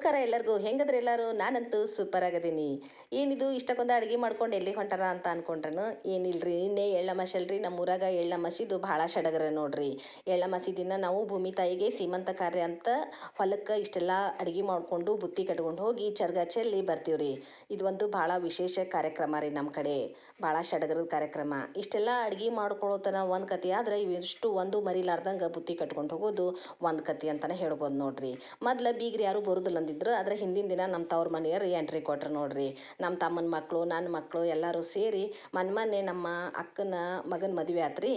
ನಮಸ್ಕಾರ ಎಲ್ಲರಿಗೂ. ಹೆಂಗದ್ರೆ ಎಲ್ಲರೂ? ನಾನಂತೂ ಸೂಪರ್ ಆಗದೀನಿ. ಏನಿದು? ಇಷ್ಟಕ್ಕೊಂದು ಅಡುಗೆ ಮಾಡ್ಕೊಂಡು ಎಲ್ಲಿ ಹೊಂಟಾರ ಅಂತ ಅನ್ಕೊಂಡ್ರನು ಏನಿಲ್ರಿ. ನಿನ್ನೆ ಎಳ್ಳಮಾಸಿ ಅಲ್ರಿ ನಮ್ಮ ಊರಾಗ ಎಳ್ಳಮಾಸಿದು ಭಾಳ ಸಡಗರ ನೋಡ್ರಿ. ಎಳ್ಳಮಾಸಿ ದಿನ ನಾವು ಭೂಮಿ ತಾಯಿಗೆ ಸೀಮಂತ ಕಾರ್ಯ ಅಂತ ಹೊಲಕ್ಕೆ ಇಷ್ಟೆಲ್ಲ ಅಡುಗೆ ಮಾಡಿಕೊಂಡು ಬುತ್ತಿ ಕಟ್ಕೊಂಡು ಹೋಗಿ ಚರ್ಗ ಚೆಲ್ಲಿ ಬರ್ತೀವ್ರಿ ಇದೊಂದು ಭಾಳ ವಿಶೇಷ ಕಾರ್ಯಕ್ರಮ ರೀ ನಮ್ಮ ಕಡೆ. ಭಾಳ ಸಡಗರದ ಕಾರ್ಯಕ್ರಮ. ಇಷ್ಟೆಲ್ಲ ಅಡುಗೆ ಮಾಡ್ಕೊಳ್ಳೋತನ ಒಂದು ಕತೆ ಆದ್ರೆ ಇವಿಷ್ಟು ಒಂದು ಮರಿಲಾರ್ದಂಗೆ ಬುತ್ತಿ ಕಟ್ಕೊಂಡು ಹೋಗೋದು ಒಂದು ಕತೆ ಅಂತಲೇ ಹೇಳ್ಬೋದು ನೋಡ್ರಿ. ಮೊದ್ಲು ಬೀಗ್ರಿ ಯಾರು ಬರೋದಿಲ್ಲ ಅಂದಿದ್ರು ಆದರೆ ಹಿಂದಿನ ದಿನ ನಮ್ಮ ತವ್ರ ಮನೆಯವ್ರು ಎಂಟ್ರಿ ಕೊಟ್ರು ನೋಡ್ರಿ. ನಮ್ಮ ತಮ್ಮನ ಮಕ್ಕಳು ನನ್ನ ಮಕ್ಕಳು ಎಲ್ಲರೂ ಸೇರಿ ಮನ್ ಮೊನ್ನೆ ನಮ್ಮ ಅಕ್ಕನ ಮಗನ ಮದುವೆ ಆತ್ರಿ.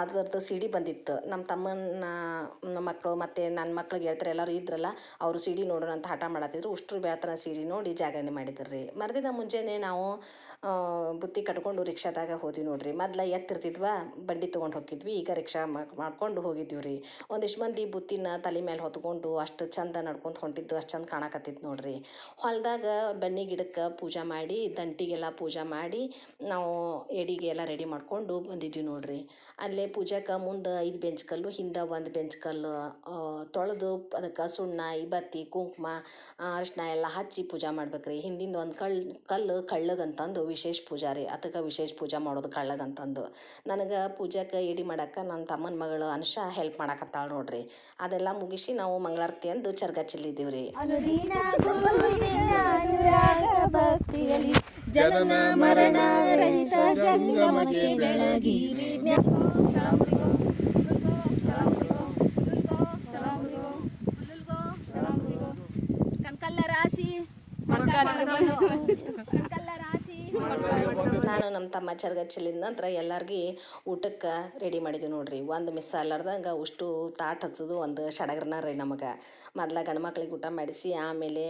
ಅದ್ರದ್ದು ಸಿಡಿ ಬಂದಿತ್ತು. ನಮ್ಮ ತಮ್ಮನ ಮಕ್ಕಳು ಮತ್ತು ನನ್ನ ಮಕ್ಳಿಗೆ ಹೇಳ್ತಾರೆ, ಎಲ್ಲರೂ ಇದ್ರಲ್ಲ, ಅವರು ಸಿಡಿ ನೋಡೋಣ ಅಂತ ಹಠ ಮಾಡತ್ತಿದ್ರು ಉಷ್ಟ್ರು ಬೆಳತನ ಸಿಡಿ ನೋಡಿ ಜಾಗರಣೆ ಮಾಡಿದ್ರು. ರೀ ಮರ್ದಿನ ಮುಂಜಾನೆ ನಾವು ಬುತ್ತಿ ಕಟ್ಕೊಂಡು ರಿಕ್ಷಾದಾಗ ಹೋದ್ವಿ ನೋಡ್ರಿ. ಮೊದ್ಲು ಎತ್ತಿರ್ತಿದ್ವಾ, ಬಂಡಿ ತೊಗೊಂಡು ಹೋಗಿದ್ವಿ. ಈಗ ರಿಕ್ಷಾ ಮಾಡ್ಕೊಂಡು ಹೋಗಿದ್ವಿ ರೀ. ಒಂದಿಷ್ಟು ಮಂದಿ ಬುತ್ತಿನ ತಲೆ ಮೇಲೆ ಹೊತ್ಕೊಂಡು ಅಷ್ಟು ಚಂದ ನಡ್ಕೊಂತ ಹೊಂಟಿದ್ದು, ಅಷ್ಟು ಚಂದ ಕಾಣಕತ್ತಿತ್ತು ನೋಡ್ರಿ. ಹೊಲದಾಗ ಬನ್ನಿ ಗಿಡಕ್ಕೆ ಪೂಜೆ ಮಾಡಿ, ದಂಟಿಗೆಲ್ಲ ಪೂಜೆ ಮಾಡಿ, ನಾವು ಎಡಿಗೆ ಎಲ್ಲ ರೆಡಿ ಮಾಡಿಕೊಂಡು ಬಂದಿದ್ವಿ ನೋಡ್ರಿ. ಅಲ್ಲೇ ಪೂಜಾಕ್ಕೆ ಮುಂದೆ ಐದು ಬೆಂಚ್ ಕಲ್ಲು, ಹಿಂದೆ ಒಂದು ಬೆಂಚ್ ಕಲ್ಲು ತೊಳೆದು ಅದಕ್ಕೆ ಸುಣ್ಣ, ಇಬತ್ತಿ, ಕುಂಕುಮ, ಅರಿಶಿನ ಎಲ್ಲ ಹಚ್ಚಿ ಪೂಜೆ ಮಾಡ್ಬೇಕ್ರಿ. ಹಿಂದಿಂದ ಒಂದು ಕಳ್ಳ ಕಲ್ಲು ಕಳ್ಳಗಂತಂದು ವಿಶೇಷ ಪೂಜಾ ರೀ. ಅದಕ್ಕೆ ವಿಶೇಷ ಪೂಜೆ ಮಾಡೋದು ಕಳ್ಳಗಂತಂದು. ನನಗೆ ಪೂಜಾಕ್ಕೆ ಎಡಿ ಮಾಡೋಕ್ಕೆ ನನ್ನ ತಮ್ಮನ ಮಗಳು ಅನುಷಾ ಹೆಲ್ಪ್ ಮಾಡಕತ್ತಾಳ ನೋಡ್ರಿ. ಅದೆಲ್ಲ ಮುಗಿಸಿ ನಾವು ಮಂಗಳಾರತಿ ಅಂದು ಚರ್ಗ ಚೆಲ್ಲಿದ್ದೀವಿ ರೀ ಭಕ್ತಿಯಲ್ಲಿ ಜನನ ಮರಣ ರಹಿತ ಜಂಗಮಗೆ ಬೆಳಗಿ ಕನಕಲ್ಲ ರಾಶಿ. ನಾನು ನಮ್ಮ ತಮ್ಮ ಚರ್ಗ ಚೆಲ್ಲಿದ ನಂತರ ಎಲ್ಲರಿಗೆ ಊಟಕ್ಕೆ ರೆಡಿ ಮಾಡಿದ್ವಿ ನೋಡ್ರಿ. ಒಂದು ಮಿಸ್ ಅಲ್ಲಾರ್ದಂಗೆ ಅಷ್ಟು ತಾಟ್ ಹಚ್ಚೋದು ಒಂದು ಸಡಗರನ ರೀ ನಮಗೆ. ಮೊದ್ಲ ಗಂಡು ಮಕ್ಳಿಗೆ ಊಟ ಮಾಡಿಸಿ, ಆಮೇಲೆ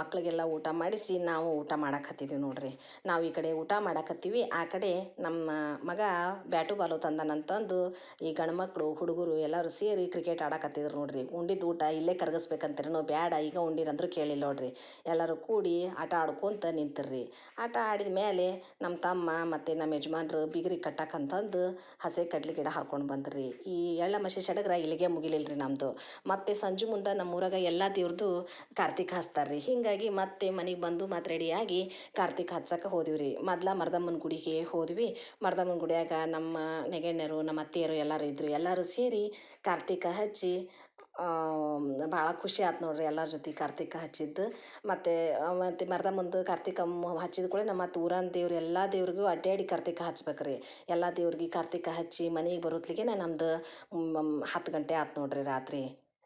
ಮಕ್ಳಿಗೆಲ್ಲ ಊಟ ಮಾಡಿಸಿ ನಾವು ಊಟ ಮಾಡಕ್ಕೆ ನೋಡ್ರಿ. ನಾವು ಈ ಕಡೆ ಊಟ ಮಾಡಕತ್ತೀವಿ ಆ ಕಡೆ ನಮ್ಮ ಮಗ ಬ್ಯಾಟು ಬಾಲು ತಂದನಂತಂದು ಈ ಗಂಡು ಮಕ್ಕಳು ಹುಡುಗರು ಎಲ್ಲರೂ ಸೇರಿ ಕ್ರಿಕೆಟ್ ಆಡಕತ್ತಿದ್ರು ನೋಡ್ರಿ. ಉಂಡಿದ್ದು ಊಟ ಇಲ್ಲೇ ಕರಗಿಸ್ಬೇಕಂತೀರಿ ಬೇಡ ಈಗ ಉಂಡಿರಂದ್ರೂ ಕೇಳಿಲ್ಲ ನೋಡ್ರಿ. ಎಲ್ಲರೂ ಕೂಡಿ ಆಟ ಆಡ್ಕೊಂತ ನಿಂತಿರ್ರಿ. ಆಟ ಆಡಿದ ಮೇಲೆ ನಮ್ಮ ತಮ್ಮ ಮತ್ತು ನಮ್ಮ ಯಜಮಾನ್ರು ಬಿಗ್ರಿ ಕಟ್ಟಕ್ಕಂತಂದು ಹಸೆ ಕಡ್ಲಿ ಗಿಡ ಹರ್ಕೊಂಡು ಬಂದ್ರಿ. ಈ ಎಳ್ಳ ಮಸಿ ಸಡಗರ ಇಲ್ಲಿಗೆ ಮುಗಿಲಿಲ್ಲ ರೀ ನಮ್ಮದು ಮತ್ತು ಸಂಜೆ ಮುಂದೆ ನಮ್ಮ ಊರಾಗ ಎಲ್ಲ ದೇವ್ರದ್ದು ಕಾರ್ತಿಕ ಹಚ್ತಾರೆ ರೀ ಹೀಗಾಗಿ ಮತ್ತೆ ಮನೆಗೆ ಬಂದು ಮತ್ತೆ ರೆಡಿಯಾಗಿ ಕಾರ್ತಿಕ ಹಚ್ಚಕ್ಕೆ ಹೋದಿವಿ ರೀ ಮೊದ್ಲ ಮರ್ದಮ್ಮನ ಗುಡಿಗೆ ಹೋದ್ವಿ. ಮರ್ದಮ್ಮನ ಗುಡಿಯಾಗ ನಮ್ಮ ನೆಗೆಣ್ಣರು ನಮ್ಮ ಅತ್ತೆಯರು ಎಲ್ಲರೂ ಇದ್ದರು ಎಲ್ಲರೂ ಸೇರಿ ಕಾರ್ತಿಕ ಹಚ್ಚಿ ಭಾಳ ಖುಷಿ ಆಯ್ತು ನೋಡ್ರಿ ಎಲ್ಲರ ಜೊತೆ ಕಾರ್ತಿಕ ಹಚ್ಚಿದ್ದು. ಮತ್ತು ಮತ್ತು ಮುಂದೆ ಕಾರ್ತಿಕ ಹಚ್ಚಿದ ಕೂಡಲೇ ನಮ್ಮ ಮತ್ತು ಊರಾನ ದೇವ್ರು ಎಲ್ಲ ದೇವ್ರಿಗೂ ಅಡ್ಡಾಡಿ ಕಾರ್ತಿಕ ಹಚ್ಬೇಕು ರೀ ಎಲ್ಲ ದೇವ್ರಿಗೆ ಕಾರ್ತಿಕ ಹಚ್ಚಿ ಮನೆಗೆ ಬರೋತ್ಲಿಗೆ ನಮ್ದು ಹತ್ತು ಗಂಟೆ ಆಯ್ತು ನೋಡ್ರಿ ರಾತ್ರಿ.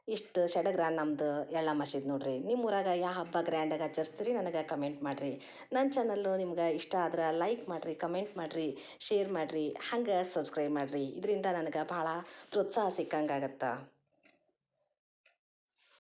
ಇಷ್ಟು ಸಡಗ್ರ ನಮ್ಮದು ಎಳ್ಳ ಮಸೀದ್ ನೋಡ್ರಿ. ನಿಮ್ಮ ಊರಾಗ ಯಾವ ಹಬ್ಬ ಗ್ರ್ಯಾಂಡಾಗಿ ಆಚರಿಸ್ತೀರಿ ನನಗೆ ಕಮೆಂಟ್ ಮಾಡಿರಿ. ನನ್ನ ಚಾನಲ್ಲು ನಿಮ್ಗೆ ಇಷ್ಟ ಆದ್ರೆ ಲೈಕ್ ಮಾಡಿರಿ ಕಮೆಂಟ್ ಮಾಡಿರಿ ಶೇರ್ ಮಾಡಿರಿ, ಹಂಗೆ ಸಬ್ಸ್ಕ್ರೈಬ್ ಮಾಡಿರಿ. ಇದರಿಂದ ನನಗೆ ಭಾಳ ಪ್ರೋತ್ಸಾಹ ಸಿಕ್ಕಂಗಾಗತ್ತೆ.